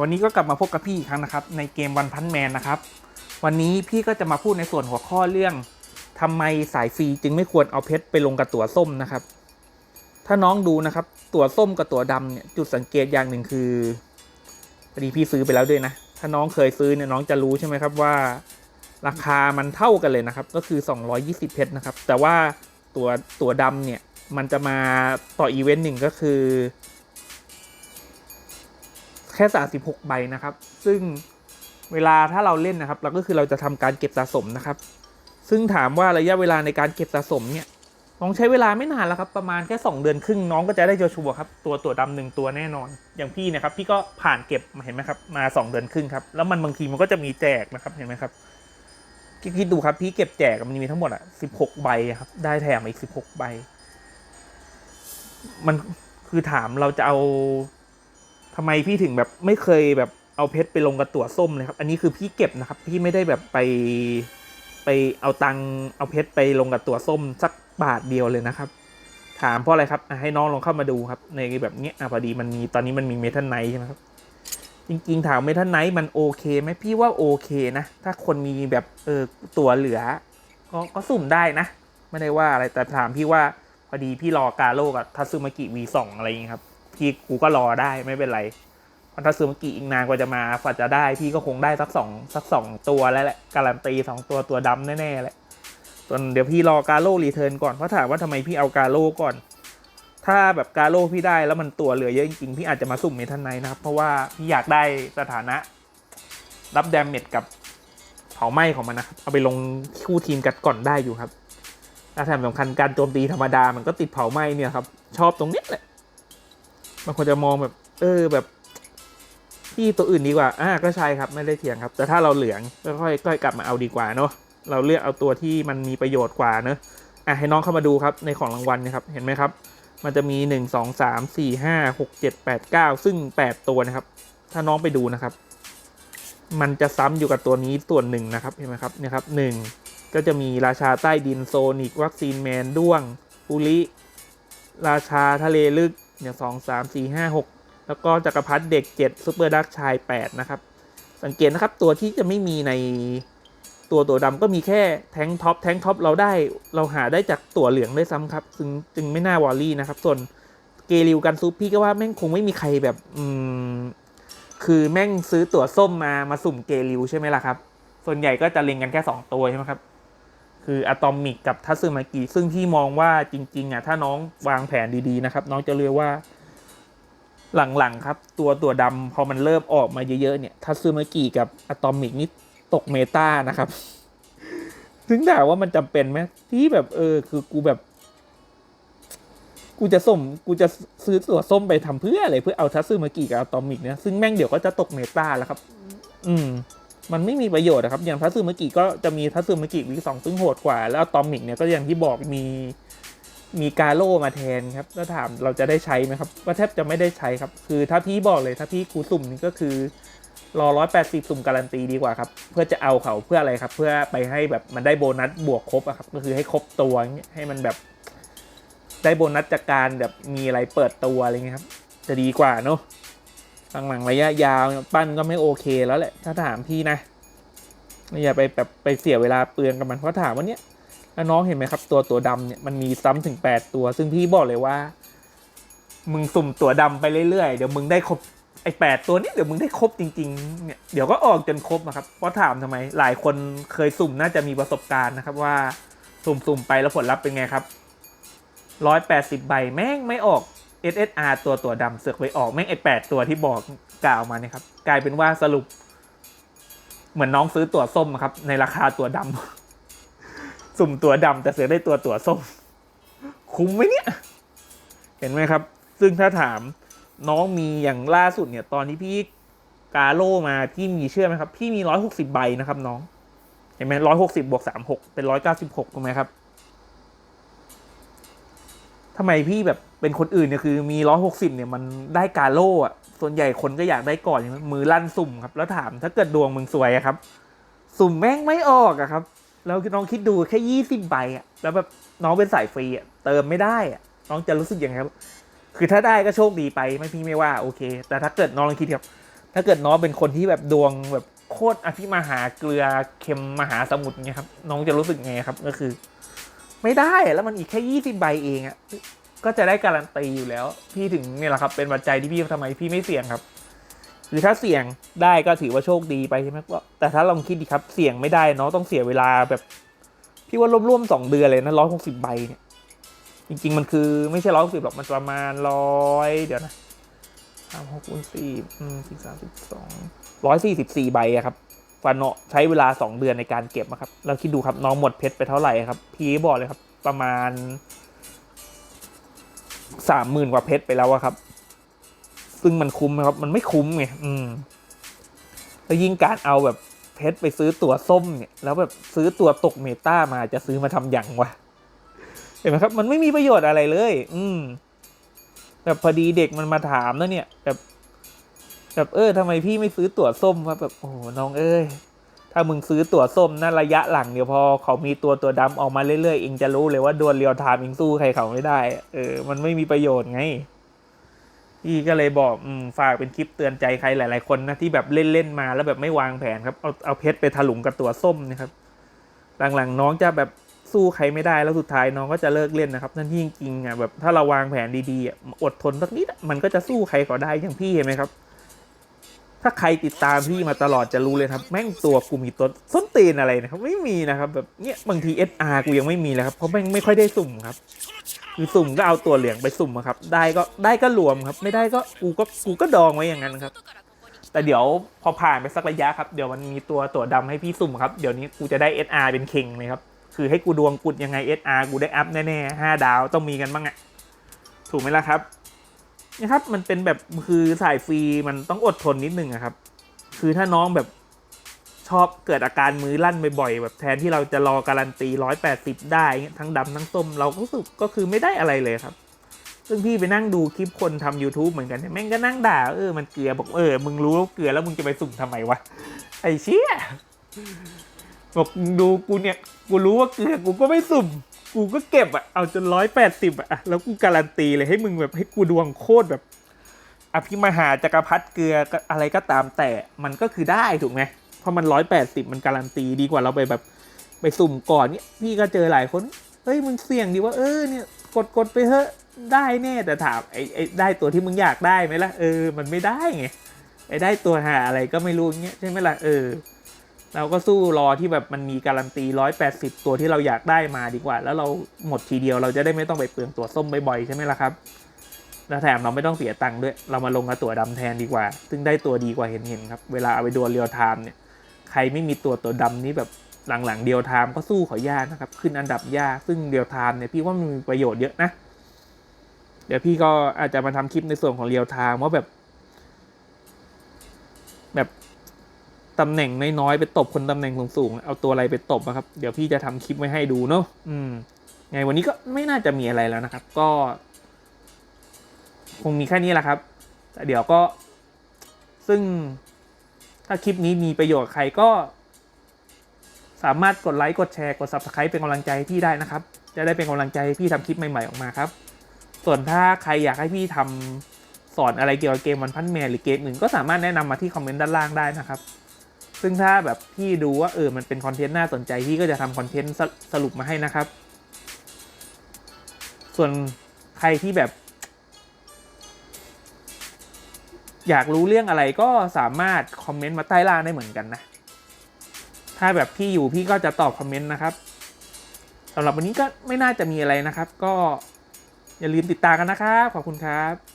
วันนี้ก็กลับมาพบกับพี่อีกครั้งนะครับ ในเกมวันพันแมนนะครับ วันนี้พี่ก็จะมาพูดในส่วนหัวข้อเรื่องทำไมสายฟรีจึงไม่ควรเอาเพชรไปลงกับตั๋วส้มนะครับ ถ้าน้องดูนะครับ ตั๋วส้มกับตั๋วดำเนี่ยจุดสังเกตอย่างหนึ่งคือพอดีพี่ซื้อไปแล้วด้วยนะ ถ้าน้องเคยซื้อเนี่ยน้องจะรู้ใช่ไหมครับว่า ราคามันเท่ากันเลยนะครับ ก็คือ 220 เพชรนะครับ แต่ว่าตัวตัวดำเนี่ยมันจะมาต่ออีเวนต์หนึ่งก็คือ ค่36ใบนะครับ ซึ่งเวลาถ้าเราเล่นนะครับ เราก็คือเราจะทำการเก็บสะสมนะครับ ซึ่งถามว่าระยะเวลาในการเก็บสะสมเนี่ยน้องใช้เวลาไม่นานแล้วครับ ประมาณแค่ 2 เดือนครึ่งน้องก็จะได้โจชัวร์ครับ ตัวตัวดำหนึ่งตัวแน่นอน อย่างพี่นะครับ พี่ก็ผ่านเก็บมาเห็นไหมครับ มา 2 เดือนครึ่งครับ แล้วมันบางทีมันก็จะมีแจกนะครับ เห็นไหมครับ คิดดูครับ พี่เก็บแจกมันมีทั้งหมดอะ16 ใบครับ ได้แถมอีก 16 ใบ มันคือถามเราจะเอา ทำไมพี่ถึงแบบไม่เคยแบบเอาเพชรไปลงกับตั๋วส้มเลยครับ อันนี้คือพี่เก็บนะครับ พี่ไม่ได้แบบไปไปเอาตังเอาเพชรไปลงกับตั๋วส้มสักบาทเดียวเลยนะครับ ถามเพราะอะไรครับให้น้องลองเข้ามาดูครับ ในแบบเนี้ยอะพอดีมันมีตอนนี้มันมีเมทัลไนท์ใช่ไหมครับ จริงๆถามเมทัลไนท์มันโอเคไหมพี่ว่าโอเคนะ ถ้าคนมีแบบเออตัวเหลือ ก็ก็สุ่มได้นะ ไม่ได้ว่าอะไรแต่ถามพี่ว่าพอดีพี่รอกาโลกับทัตสึมากิ V2 อะไรอย่างเงี้ครับ พี่กูก็รอได้ไม่เป็นไรเพราะถ้าซื้อเมื่อกี้อีกนานกว่าจะมาฝันจะได้พี่ก็คงได้สักสองสักสองตัวแล้วแหละการันตีสองตัวตัวดำแน่ๆแหละส่วนเดี๋ยวพี่รอกาโลรีเทิร์นก่อนเพราะถามว่าทำไมพี่เอากาโลก่อน ถ้าแบบกาโลพี่ได้แล้วมันตัวเหลือเยอะจริงๆพี่อาจจะมาสุ่มเมทันไนนะครับ เพราะว่าพี่อยากได้สถานะ รับแดมเมจกับเผาไหม้ของมันนะครับเอาไปลงคู่ทีมกันก่อนได้อยู่ครับและแถมสำคัญการโจมตีธรรมดามันก็ติดเผาไหม้เนี่ยครับชอบตรงนี้แหละ บางคนจะมองแบบ เออแบบพี่ตัวอื่นดีกว่า อ่าก็ใช่ครับไม่ได้เถียงครับ แต่ถ้าเราเหลืองก็ค่อยก็กลับมาเอาดีกว่าเนาะเราเลือกเอาตัวที่มันมีประโยชน์กว่าเนอะอะให้น้องเข้ามาดูครับในของรางวัลนะครับเห็นไหมครับ มันจะมีหนึ่งสองสามสี่ห้าหกเจ็ดแปดเก้าซึ่งแปดตัวนะครับ ถ้าน้องไปดูนะครับ มันจะซ้ำอยู่กับตัวนี้ส่วนหนึ่งนะครับเห็นไหมครับเนี่ยครับหนึ่งก็จะมีราชาใต้ดินโซนิกวัคซีนแมนด้วงปุริราชาทะเลลึก เนี่ยสองสามสี่ห้าหกแล้วก็จักรพรรดิเด็กเจ็ดซูเปอร์ดักชายแปดนะครับ สังเกตนะครับตัวที่จะไม่มีในตัวตัวดำก็มีแค่แทงท็อปแทงท็อปเราได้เราหาได้จากตัวเหลืองด้วยซ้ำครับ ซึ่งจึงไม่น่าวอลลี่นะครับ ส่วนเกลิวกันซุปพี่ก็ว่าแม่งคงไม่มีใครแบบอืมคือแม่งซื้อตั๋วส้มมามาสุ่มเกลิวใช่ไหมล่ะครับ ส่วนใหญ่ก็จะเล็งกันแค่สองตัวใช่ไหมครับ คืออะตอมิกกับทัตสึมากิซึ่งพี่มองว่าจริงๆอะถ้าน้องวางแผนดีๆนะครับ น้องจะเรียกว่าหลังๆครับ ตัวตัวดำพอมันเริ่มออกมาเยอะๆเนี่ยทัตสึมากิกับอะตอมิกนี่ตกเมตานะครับ ถึงถามว่ามันจำเป็นไหมที่แบบเออ คือกูแบบ กูจะส้มกูจะซื้อตัวส้มไปทำเพื่ออะไรเพื่อเอาทัตสึมากิกับอะตอมิกเนี่ยซึ่งแม่งเดี๋ยวก็จะตกเมตาแล้วครับ อืม มันไม่มีประโยชน์นะครับ อย่างทัตสึมกิก็จะมีทัตสึมกิวีสองซึ่งโหดกว่า แล้วอะตอมิกเนี่ยก็อย่างที่บอกมีมีกาโลมาแทนครับแล้วถามเราจะได้ใช้ไหมครับก็แทบจะไม่ได้ใช้ครับ คือถ้าพี่บอกเลยถ้าพี่คูสุ่มนี่ก็คือรอร้อยแปดสิบสุ่มการันตีดีกว่าครับ เพื่อจะเอาเขาเพื่ออะไรครับ เพื่อไปให้แบบมันได้โบนัสบวกครบอะครับ ก็คือให้ครบตัวนี้ให้มันแบบได้โบนัสจากการแบบมีอะไรเปิดตัวอะไรเงี้ยครับ จะดีกว่าเนาะ หลังๆระยะยาวปั้นก็ไม่โอเคแล้วแหละถ้าถามพี่นะอย่าไปแบบไปเสียเวลาเปลืองกับมันเพราะถามว่าเนี้ยแล้วน้องเห็นไหมครับ ตัวตัวดำเนี่ยมันมีซ้ำถึงแปดตัว ซึ่งพี่บอกเลยว่า มึงสุ่มตัวดำไปเรื่อยๆเดี๋ยวมึงได้ครบไอ้แปดตัวนี้เดี๋ยวมึงได้ครบจริงๆเนี่ยเดี๋ยวก็ออกจนครบอะครับเพราะถามทำไม หลายคนเคยสุ่มน่าจะมีประสบการณ์นะครับว่าสุ่มๆไปแล้วผลลัพธ์เป็นไงครับร้อยแปดสิบใบแม่งไม่ออก SSR ตัวตัวดำเสือกไปออกแม่งไอแปดตัวที่บอกกล่าวมาเนี่ยครับ กลายเป็นว่าสรุป เหมือนน้องซื้อตัวส้มอะครับ ในราคาตัวดำสุ่มตัวดำแต่เสือได้ตัวตัวส้ม คุ้มไหมเนี่ย เห็นไหมครับ ซึ่งถ้าถามน้องมีอย่างล่าสุดเนี่ย ตอนที่พี่กาโลมาพี่มีเชื่อไหมครับ พี่มีร้อยหกสิบใบนะครับ น้อง เห็นไหมร้อยหกสิบบวกสามหกเป็นร้อยเก้าสิบหกถูกไหมครับ ทำไมพี่แบบเป็นคนอื่นเนี่ยคือมีร้อยหกสิบเนี่ยมันได้กาโล่อะส่วนใหญ่คนก็อยากได้ก่อนใช่ไหมมือลั่นสุ่มครับ แล้วถามถ้าเกิดดวงมึงสวยอะครับ สุ่มแม่งไม่ออกอะครับ แล้วน้องคิดดูแค่ยี่สิบใบอะแล้วแบบน้องเป็นสายฟรีอะเติมไม่ได้อะน้องจะรู้สึกยังไงครับ คือถ้าได้ก็โชคดีไปไม่พี่ไม่ว่าโอเค แต่ถ้าเกิดน้องลองคิดครับ ถ้าเกิดน้องเป็นคนที่แบบดวงแบบโคตรอภิมหาเกลือเค็มมหาสมุทรเนี่ยครับน้องจะรู้สึกไงครับ ก็คือ ไม่ได้แล้วมันอีกแค่ยี่สิบใบเองอะก็จะได้การันตีอยู่แล้ว พี่ถึงเนี่ยแหละครับ เป็นปัจจัยที่พี่ทำไมพี่ไม่เสี่ยงครับ หรือถ้าเสี่ยงได้ก็ถือว่าโชคดีไปใช่ไหมว่าแต่ถ้าลองคิดดีครับเสี่ยงไม่ได้เนาะต้องเสียเวลาแบบพี่ว่าร่วมๆสองเดือนเลยนะร้อยหกสิบใบเนี่ยจริงๆมันคือไม่ใช่ร้อยหกสิบหรอกมันประมาณร้อยเดี๋ยวนะสามหกคูณสี่อืมสี่สามสิบสองร้อยสี่สิบสี่ใบอะครับ ฟานโนะใช้เวลาสองเดือนในการเก็บอะครับเราคิดดูครับน้องหมดเพชรไปเท่าไหร่ครับ พี่บอกเลยครับ ประมาณสามหมื่นกว่าเพชรไปแล้วอะครับ ซึ่งมันคุ้มไหมครับ มันไม่คุ้มไงอืมแล้วยิ่งการเอาแบบเพชรไปซื้อตัวส้มเนี่ย แล้วแบบซื้อตัวตกเมตามาจะซื้อมาทำอย่างวะเห็นไหมครับ มันไม่มีประโยชน์อะไรเลย อืมแบบพอดีเด็กมันมาถามนะเนี่ยแบบ แบบเออทำไมพี่ไม่ซื้อตั๋วส้มวะแบบโอ้น้องเอ้ยถ้ามึงซื้อตั๋วส้มนั่นระยะหลังเดี๋ยวพอเขามีตัวตัวดำออกมาเรื่อยๆเองจะรู้เลยว่าดวลเรียวไทม์เองสู้ใครเขาไม่ได้ เออ มันไม่มีประโยชน์ไงพี่ก็เลยบอกอฝากเป็นคลิปเตือนใจใครหลาย ๆ คนนะที่แบบเล่นๆมาแล้วแบบไม่วางแผนครับเอาเอาเพชรไปถลุงกับตั๋วส้มนะครับ หลังๆน้องจะแบบสู้ใครไม่ได้แล้วสุดท้ายน้องก็จะเลิกเล่นนะครับนั่นที่จริงๆอะแบบถ้าเราวางแผนดีๆอดทนสักนิดมันก็จะสู้ใครก็ได้อย่างพี่เห็นไหมครับ ถ้าใครติดตามพี่มาตลอดจะรู้เลยครับ แม่งตัวกูมีตัวส้นตีนอะไรนะครับ ไม่มีนะครับแบบเนี้ยบางที SR กูยังไม่มีเลยครับ เพราะแม่งไม่ค่อยได้สุ่มครับ คือสุ่มก็เอาตัวเหลืองไปสุ่มอะครับ ได้ก็ได้ก็รวมครับ ไม่ได้ก็กูก็กูก็ดองไว้อย่างนั้นครับ แต่เดี๋ยวพอผ่านไปสักระยะครับ เดี๋ยวมันมีตัวตัวดำให้พี่สุ่มครับ เดี๋ยวนี้กูจะได้ SR เป็นเข่งเลยครับ คือให้กูดวงกุดยังไง SR กูได้อัพแน่ๆห้าดาวต้องมีกันบ้างอะถูกไหมล่ะครับ นะครับมันเป็นแบบคือสายฟรีมันต้องอดทนนิดนึงอะครับ คือถ้าน้องแบบชอบเกิดอาการมือลั่นบ่อยๆแบบแทนที่เราจะรอการันตีร้อยแปดสิบได้เงี้ยทั้งดำทั้งส้มเราก็รู้สึกก็คือไม่ได้อะไรเลยครับ ซึ่งพี่ไปนั่งดูคลิปคนทำ YouTube เหมือนกันเนี่ยแม่งก็นั่งด่าเออมันเกลือบอกเออมึงรู้ว่าเกลือแล้วมึงจะไปสุ่มทำไมวะไอ้เชี่ยบอกดูกูเนี่ยกูรู้ว่าเกลือกูก็ไม่สุ่ม กูก็เก็บอะเอาจนร้อยแปดสิบอะแล้วกูการันตีเลยให้มึงแบบให้กูดวงโคตรแบบ อภิมหาจักรพรรดิเกลืออะไรก็ตามแต่มันก็คือได้ถูกไหมเพราะมันร้อยแปดสิบมันการันตีดีกว่าเราไปแบบไปสุ่มก่อนเนี่ยพี่ก็เจอหลายคนเฮ้ยมึงเสี่ยงดีว่าเออเนี่ยกดกดไปเถอะได้แน่แต่ถามไอ้ไอ้ได้ตัวที่มึงอยากได้ไหมล่ะเออ มันไม่ได้ไงไอ้ได้ตัวหาอะไรก็ไม่รู้เงี้ยใช่ไหมล่ะเออ เราก็สู้รอที่แบบมันมีการันตีร้อยแปดสิบตัวที่เราอยากได้มาดีกว่า แล้วเราหมดทีเดียวเราจะได้ไม่ต้องไปเปลืองตัวส้มบ่อยๆใช่ไหมล่ะครับแล้วแถมเราไม่ต้องเสียตังค์ด้วย เรามาลงกับตัวดำแทนดีกว่า ซึ่งได้ตัวดีกว่าเห็นๆครับ เวลาเอาไปดวลเรียวไทม์เนี่ย ใครไม่มีตัวตัวดำนี้แบบหลังๆเดียวไทม์ก็สู้เขายากนะครับ ขึ้นอันดับยาก ซึ่งเดียวไทม์เนี่ยพี่ว่ามันมีประโยชน์เยอะนะ เดี๋ยวพี่ก็อาจจะมาทำคลิปในส่วนของเรียวไทม์ว่าแบบ ตำแหน่งน้อยๆไปตบคนตำแหน่งสูงๆเอาตัวอะไรไปตบนะครับ เดี๋ยวพี่จะทำคลิปไว้ให้ดูเนาะอืมไงวันนี้ก็ไม่น่าจะมีอะไรแล้วนะครับ ก็ คงมีแค่นี้แหละครับแต่เดี๋ยวก็ ซึ่งถ้าคลิปนี้มีประโยชน์ใครก็ สามารถกดไลค์กดแชร์กด subscribe เป็นกำลังใจให้พี่ได้นะครับ จะได้เป็นกำลังใจให้พี่ทำคลิปใหม่ๆออกมาครับ ส่วนถ้าใครอยากให้พี่ทำสอนอะไรเกี่ยวกับเกมวันพันแมนหรือเกมอื่นก็สามารถแนะนำมาที่คอมเมนต์ด้านล่างได้นะครับ ซึ่งถ้าแบบพี่ดูว่าเออมันเป็นคอนเทนต์น่าสนใจพี่ก็จะทำคอนเทนต์สรุปมาให้นะครับ ส่วนใครที่แบบ อยากรู้เรื่องอะไรก็สามารถคอมเมนต์มาใต้ล่างได้เหมือนกันนะ ถ้าแบบพี่อยู่พี่ก็จะตอบคอมเมนต์นะครับสำหรับวันนี้ก็ไม่น่าจะมีอะไรนะครับ ก็อย่าลืมติดตามกันนะครับ ขอบคุณครับ